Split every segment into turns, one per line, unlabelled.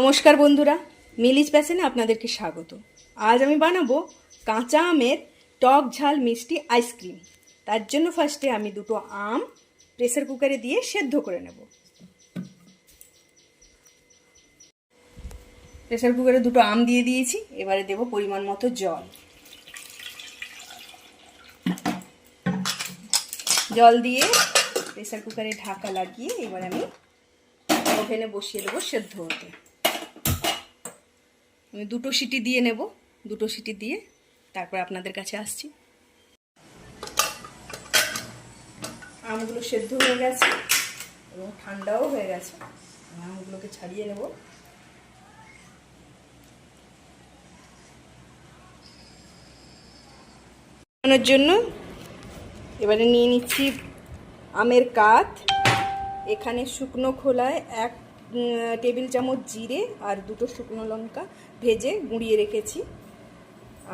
নমস্কার বন্ধুরা মিলিজ প্যাশনে আপনাদেরকে স্বাগত। আজ আমি বানাবো কাঁচা আমের টক ঝাল মিষ্টি আইসক্রিম। তার জন্য ফার্স্টে আমি দুটো আম প্রেসার কুকারে দিয়ে সেদ্ধ করে নেব। প্রেসার কুকারে দুটো আম দিয়ে দিয়েছি, এবারে দেব পরিমাণ মতো জল। জল দিয়ে প্রেসার কুকারে ঢাকা লাগিয়ে এবার আমি ওভেনে বসিয়ে দেবো সেদ্ধ হতে। আমি দুটো সিটি দিয়ে নেব, দুটো সিটি দিয়ে তারপর আপনাদের কাছে আসছি। আমগুলো সেদ্ধ হয়ে গেছে এবং ঠান্ডাও হয়ে গেছে। আমগুলোকে ছাড়িয়ে নেব। জন্য এবারে নিয়ে নিচ্ছি আমের কাঠ এখানে শুকনো খোলায় এক টেবিল চামচ জিরে আর দুটো শুকনো লঙ্কা ভেজে গুঁড়িয়ে রেখেছি।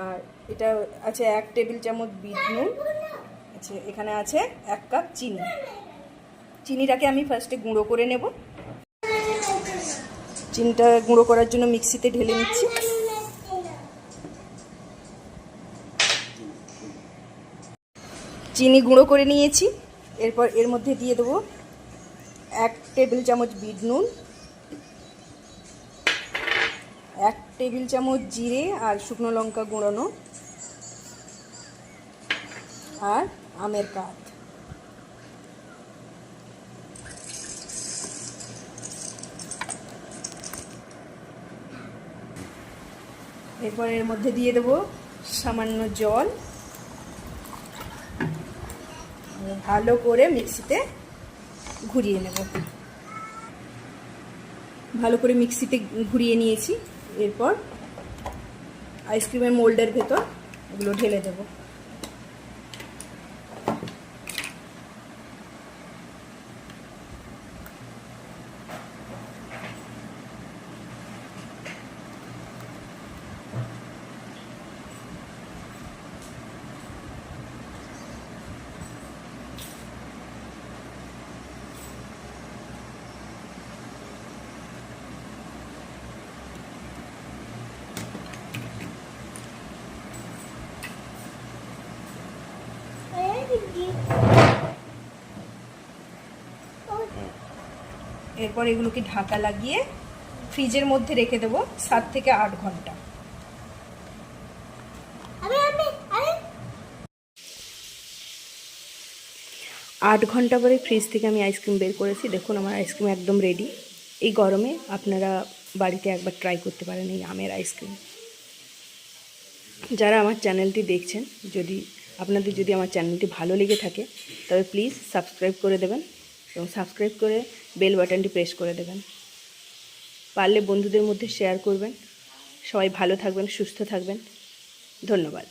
আর এটা আছে এক টেবিল চামচ বিট নুন। আছে এখানে আছে এক কাপ চিনি। চিনিটাকে আমি ফার্স্টে গুঁড়ো করে নেব। চিনিটা গুঁড়ো করার জন্য মিক্সিতে ঢেলে নিচ্ছি। চিনি গুঁড়ো করে নিয়েছি। এরপর এর মধ্যে দিয়ে দেবো এক টেবিল চামচ বিট নুন এক টেবিল চামচ জিরে আর শুকনো লঙ্কা গুঁড়োনো আর আমের কাঠ এরপর এর মধ্যে দিয়ে দেবো সামান্য জল। ভালো করে মিক্সিতে ঘুরিয়ে নেব। ভালো করে মিক্সিতে ঘুরিয়ে নিয়েছি। এরপর আইসক্রিমের মোল্ডের ভেতর এগুলো ঢেলে দেবো। এরপর এগুলোকে ঢাকা লাগিয়ে ফ্রিজের মধ্যে রেখে দেবো সাত থেকে আট ঘণ্টা। আট ঘণ্টা পরে ফ্রিজ থেকে আমি আইসক্রিম বের করেছি। দেখুন আমার আইসক্রিম একদম রেডি এই গরমে আপনারা বাড়িতে একবার ট্রাই করতে পারেন এই আমের আইসক্রিম। যারা আমার চ্যানেলটি দেখছেন যদি আপনাদের যদি আমার চ্যানেলটি ভালো লেগে থাকে, তবে প্লিজ সাবস্ক্রাইব করে দেবেন এবং সাবস্ক্রাইব করে বেল বাটনটি প্রেস করে দেবেন। পারলে বন্ধুদের মধ্যে শেয়ার করবেন। সবাই ভালো থাকবেন, সুস্থ থাকবেন। ধন্যবাদ।